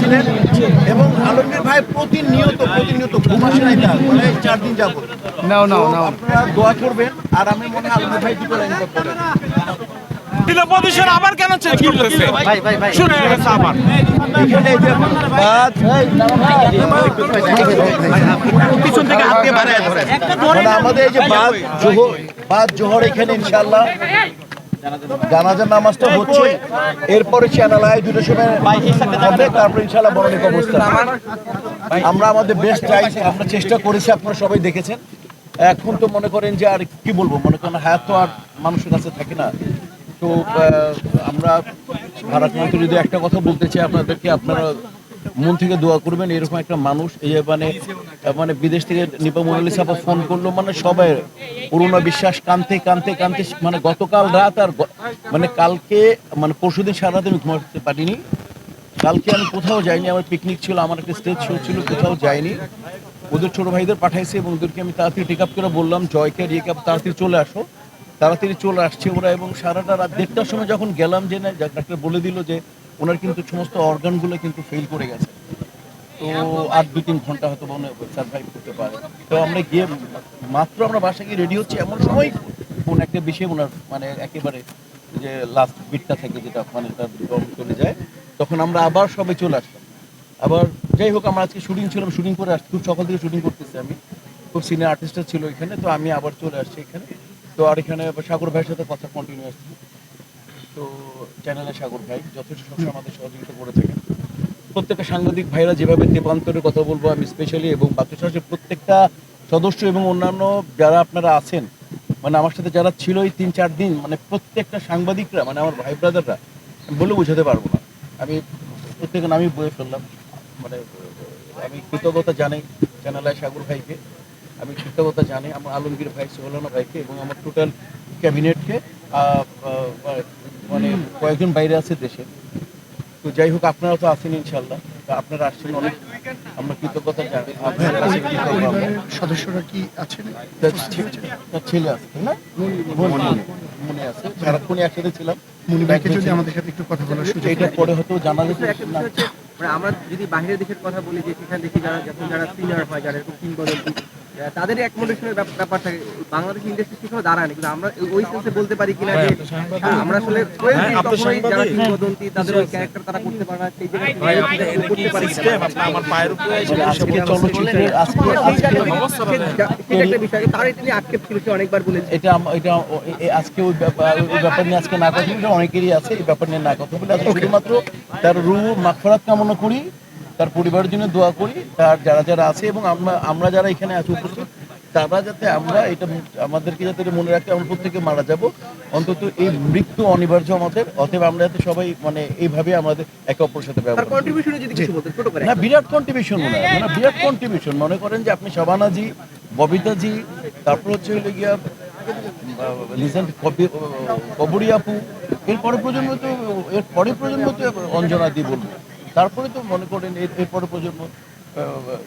ছিলেন এবং আলমগীর ভাই প্রতিনিয়ত প্রতিনিয়ত ঘুম আসে নাই তার মানে চার দিন যাব নাও নাও নাও। আপনারা দোয়া করবেন আর আমি মনে হয় আলমগীর ভাই দুটো লাইন পড়েন দিলে আবার কেন চেঞ্জ করতেছে? শুরু হয়ে গেছে আবার। পিছন থেকে হাত দিয়ে বাড়ায় ধরেন। মানে আমাদের এই যে বাদ জোহর বাদ জোহর এখানে ইনশাআল্লাহ জানাজার নামাজটা হচ্ছে এরপরে চ্যানেল আয় দুটো সময় হবে তারপর ইনশাআল্লাহ বরণিক অবস্থা আমরা আমাদের বেস্ট ট্রাই আমরা চেষ্টা করেছি আপনারা সবাই দেখেছেন। এখন তো মনে করেন যে আর কি বলব মনে করেন হায়াত তো আর মানুষের কাছে থাকে না। তো আমরা ভারত যদি একটা কথা বলতে চাই আপনাদেরকে আপনারা মন থেকে দোয়া করবেন, এরকম একটা মানুষ, এই মানে মানে বিদেশ থেকে নিপা মোনালি সাপা ফোন করল মানে সবাই পুরোনো বিশ্বাস কানতে কানতে কানতে মানে গতকাল রাত আর মানে কালকে মানে পরশুদিন সারা রাত আমি ঘুমাতে পারিনি। কালকে আমি কোথাও যাইনি, আমার পিকনিক ছিল, আমার একটা স্টেজ শো ছিল, কোথাও যাইনি। ওদের ছোট ভাইদের পাঠাইছি এবং ওদেরকে আমি তাড়াতাড়ি টেক আপ করে বললাম জয়কে রিয়ে আপ তাড়াতাড়ি চলে আসো। তাড়াতাড়ি চলে আসছে ওরা এবং সারাটা রাত দেড়টার সময় যখন গেলাম যে না, ডাক্তার বলে দিল যে ওনার কিন্তু সমস্ত অর্গানগুলো কিন্তু ফেল করে গেছে। তো আর দু তিন ঘণ্টা হয়তো মনে সার্ভাইভ করতে পারে। তো আমরা গিয়ে মাত্র আমরা বাসায় গিয়ে রেডি হচ্ছে, এমন সময় ফোন একটা বিষয় ওনার মানে একেবারে যে লাস্ট বিটটা থেকে যেটা মানে তার চলে যায়, তখন আমরা আবার সবাই চলে আসলাম। আবার যাই হোক, আমরা আজকে শুটিং ছিলাম শুটিং করে আসছি, খুব সকাল থেকে শুটিং করতেছি আমি। খুব সিনিয়র আর্টিস্টরা ছিল এখানে, তো আমি আবার চলে আসছি এখানে। তো আর এখানে সাগর ভাইয়ের সাথে কথা কন্টিনিউ আসছি তো চ্যানেলে সাগর ভাই। যথেষ্ট সবসময় আমাদের সহযোগিতা করে থাকেন। প্রত্যেকটা সাংবাদিক ভাইরা যেভাবে তেপান্তরের কথা বলব আমি স্পেশালি এবং বাকি প্রত্যেকটা সদস্য এবং অন্যান্য যারা আপনারা আছেন মানে আমার সাথে যারা ছিল এই তিন চার দিন মানে প্রত্যেকটা সাংবাদিকরা মানে আমার ভাই ব্রাদাররা বলে বোঝাতে পারব না। আমি প্রত্যেকের নামই বয়ে ফেললাম। মানে আমি কৃতজ্ঞতা জানাই চ্যানেলায় সাগর ভাইকে। আমি কৃতজ্ঞতা জানি আমার আলমগীর ভাই সোহলানা ভাইকে এবং আমার টোটাল ক্যাবিনেটকে মানে কয়েকজন বাইরে আছে দেশে। তো যাই হোক আপনারা তো আছেন ইনশাল্লাহ আপনারা আসছেন অনেক। আমরা কৃতজ্ঞতা জানি আপনার কাছে আমরা। সদস্যরা কি আছেন? তার ছেলে আছে না? মনে মনে আছে। সারাক্ষণই একসাথে ছিলাম। যদি আমাদের সাথে একটু কথা বলার সুযোগ এইটার পরে হয়তো জানা যেত একটা বিষয় হচ্ছে মানে আমরা যদি বাইরের দেশের কথা বলি যে সেখানে দেখি যারা যখন যারা সিনিয়র হয় যারা এরকম কিংবদন্তি তাদের অ্যাকোমোডেশনের ব্যাপার থাকে বাংলাদেশ ইন্ডাস্ট্রি সেখানে দাঁড়ায় না কিন্তু আমরা ওই সেন্সে বলতে পারি কিনা যে আমরা আসলে যারা কিংবদন্তি তাদের ওই ক্যারেক্টার তারা করতে পারে না সেই জায়গায় করতে পারি আমার পায়ের উপরে এসে মানে চলচ্চিত্রের আজকে আজকে সেটা একটা বিষয় তার এটা নিয়ে আক্ষেপ ছিল সে অনেকবার বলেছে এটা এটা আজকে ওই ব্যাপার ব্যাপার নিয়ে আজকে না কথা অনেকেরই আছে এই ব্যাপার নিয়ে না কথা বলে আজকে শুধুমাত্র তার রু মাফরাত কামনা করি তার পরিবারের জন্য দোয়া করি তার যারা যারা আছে এবং আমরা আমরা যারা এখানে আছি উপস্থিত তারা যাতে আমরা এটা আমাদেরকে যাতে মনে রাখতে আমরা প্রত্যেকে মারা যাব। অন্তত এই মৃত্যু অনিবার্য আমাদের অতএব আমরা যাতে সবাই মানে এইভাবে আমাদের একে অপরের সাথে ব্যবহার না বিরাট কন্ট্রিবিউশন মনে হয় মানে বিরাট কন্ট্রিবিউশন মনে করেন যে আপনি শবানাজি ববিতাজি তারপর হচ্ছে হলো গিয়া লিজেন্ড কবরি আপু এরপরে প্রজন্ম তো এর পরে প্রজন্ম তো অঞ্জনা দি বলব তারপরে তো মনে করেন এর এরপরে প্রজন্ম আহ,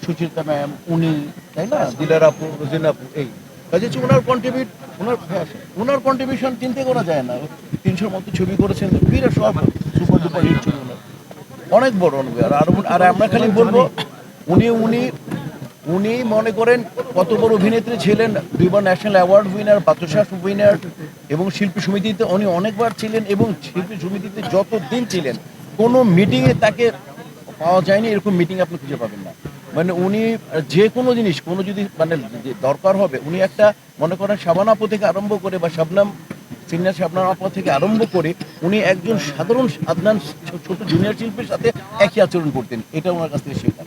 সুচিত্রা ম্যাম উনি তাই না? দিলার আপু রোজিনা আপু এই। কাজে হচ্ছে ওনার কন্ট্রিবিউট ওনার হ্যাঁ, ওনার কন্ট্রিবিউশন চিন্তা করা যায় না। তিনশোর মতো ছবি করেছেন বিরাট সব সুপার ডুপার হিট ছবি অনেক বড় অনুভূতি আর আর- আমরা খালি বলব উনি উনি উনি মনে করেন কত বড় অভিনেত্রী ছিলেন দুইবার national award winner Bachsas winner এবং শিল্পী সমিতিতে উনি অনেকবার ছিলেন এবং শিল্পী সমিতিতে যত দিন ছিলেন কোনো মিটিংয়ে তাকে পাওয়া যায়নি, এরকম মিটিং আপনি খুঁজে পাবেন না। মানে উনি যে কোনো জিনিস, কোনো যদি মানে দরকার হবে, উনি একটা মনে করেন শাবানাপো থেকে আরম্ভ করে বা শাবনাম সিনিয়র শাবনাম আপা থেকে আরম্ভ করে উনি একজন সাধারণ সাধারণ ছোট জুনিয়র শিল্পীর সাথে একই আচরণ করতেন। এটা ওনার কাছ থেকে শেখা।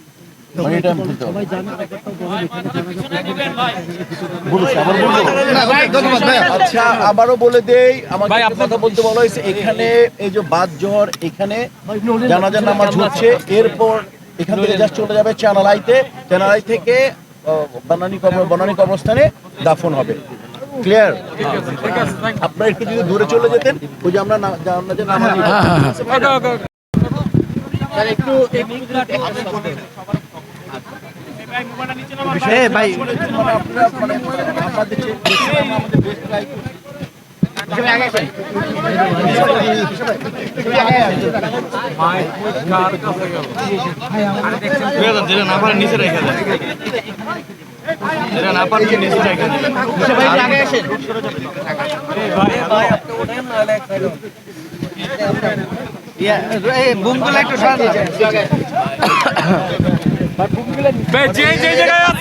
আচ্ছা আবারও বলে দেই আমাকে একটা কথা বলতে বলা হয়েছে এখানে এই যে বাদ জোহর এখানে জানাজার নামাজ হচ্ছে এরপর এখান থেকে জাস্ট চলে যাবে চানালাইতে চানালাই থেকে আহ, বানানি কবর বনানী কবরস্থানে দাফন হবে। ক্লিয়ার আপনারা একটু যদি দূরে চলে যেতেন ওই যে আমরা না- জানাজার নামাজ এ ভাই মানে আপনারা মানে আমাদের যে- আমাদের best guy যেটা না পারে নিচে রেখে দেয় যেটা না। পারে নিচে রেখে দেয় যে যে জায়গায় আছে